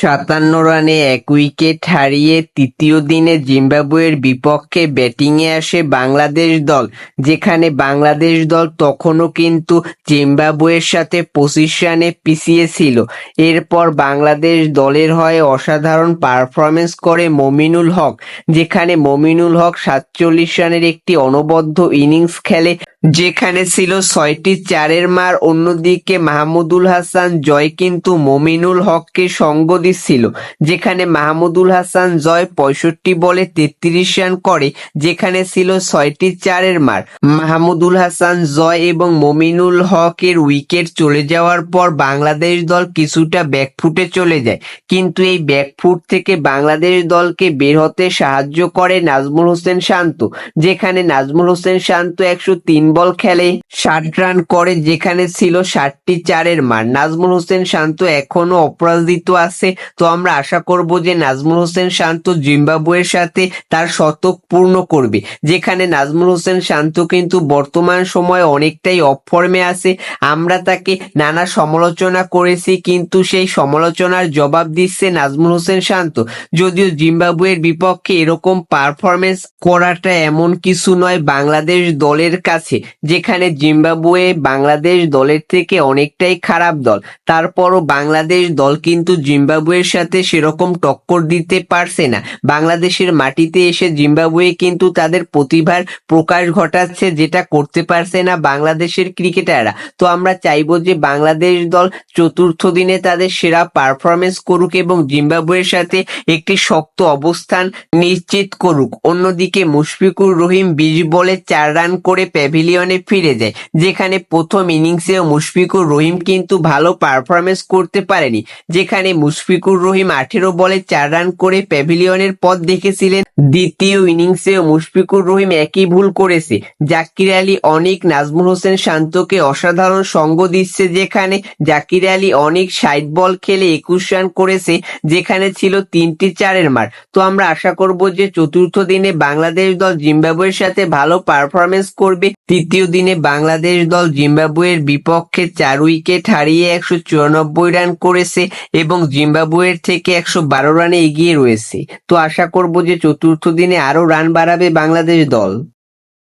সাতান্ন রানে এক উইকেট হারিয়ে তৃতীয় দিনে জিম্বাবুয়ের বিপক্ষে ব্যাটিংয়ে আসে বাংলাদেশ দল, যেখানে বাংলাদেশ দল তখনও কিন্তু জিম্বাবুয়ের সাথে পঁচিশ রানে পিছিয়ে ছিল। এরপর বাংলাদেশ দলের হয়ে অসাধারণ পারফরমেন্স করে মমিনুল হক, যেখানে মমিনুল হক সাতচল্লিশ রানের একটি অনবদ্য ইনিংস খেলে যেখানে ছিল ছয়টি চারের মার, অন্যদিকে মাহমুদুল হাসান, জয় কিন্তু মমিনুল হককে সঙ্গ দিচ্ছিল। যেখানে মাহমুদুল হাসান জয় পঁয়ষট্টি বলে তেত্রিশ রান করে, যেখানে ছিল ছয়টি চারের মার। মাহমুদুল হাসান জয় এবং মমিনুল হকের উইকেট চলে যাওয়ার পর বাংলাদেশ দল কিছুটা ব্যাকফুটে চলে যায়। কিন্তু এই ব্যাকফুট থেকে বাংলাদেশ দলকে বের হতে সাহায্য করে নাজমুল হোসেন শান্ত। যেখানে নাজমুল হোসেন শান্ত একশো তিন বল খেলে ষাট রান করে, যেখানে ছিল ষাটটি চারের মার। নাজমুল হোসেন শান্ত এখনও অপরাজিত আছে। তো আমরা আশা করব যে নাজমুল হোসেন শান্ত জিম্বাবুয়ের সাথে তার শতক পূর্ণ করবে। যেখানে নাজমুল হোসেন শান্ত কিন্তু বর্তমান সময়ে অনেকটাই অফ ফর্মে আছে। আমরা তাকে নানা সমালোচনা করেছি, কিন্তু সেই সমালোচনার জবাব দিচ্ছে নাজমুল হোসেন শান্ত। যদিও জিম্বাবুয়ের বিপক্ষে এরকম পারফরমেন্স করাটা এমন কিছু নয়, বাংলাদেশ দলের কাছে। যেখানে জিম্বাবুয়ে বাংলাদেশ দলের থেকে অনেকটাই খারাপ দল। তারপরও বাংলাদেশ দল কিন্তু জিম্বাবুয়ের সাথে সেরকম টক্কর দিতে পারছে না। বাংলাদেশের মাটিতে এসে জিম্বাবুয়ে কিন্তু তাদের প্রতিভার প্রকাশ ঘটাচ্ছে যেটা করতে পারছে না বাংলাদেশের ক্রিকেটাররা। তো আমরা চাইব যে বাংলাদেশ দল চতুর্থ দিনে তাদের সেরা পারফরমেন্স করুক এবং জিম্বাবুয়ের সাথে একটি শক্ত অবস্থান নিশ্চিত করুক। অন্যদিকে মুশফিকুর রহিম বিশ বলে চার রান করে প্যাভিলিয়নে ফিরে যায়, যেখানে প্রথম ইনিংসেও মুশফিকুর রহিম কিন্তু ভালো পারফরমেন্স করতে পারেনি, যেখানে মুশফিকুর রহিম আঠেরো বলে চার রান করে প্যাভিলিয়নের পথ দেখেছিলেন। দ্বিতীয় ইনিংসেও মুশফিকুর রহিম একই ভুল করেছে, জাকির আলী অনেক নাজমুল হোসেন শান্তকে অসাধারণ সঙ্গ দিচ্ছে যেখানে জাকির আলী অনেক ষাট বল খেলে একুশ রান করেছে, যেখানে ছিল তিনটি চারের মার তো আমরা আশা করব যে চতুর্থ দিনে বাংলাদেশ দল জিম্বাবুয়ের সাথে ভালো পারফরমেন্স করবে তৃতীয় দিনে বাংলাদেশ দল জিম্বাবুয়ের বিপক্ষে চার উইকেট হারিয়ে একশো চুরানব্বই রান করেছে এবং জিম্বাবুয়ের থেকে একশো বারো রানে এগিয়ে রয়েছে। তো আশা করব যে চতুর্থ দিনে আরও রান বাড়াবে বাংলাদেশ দল।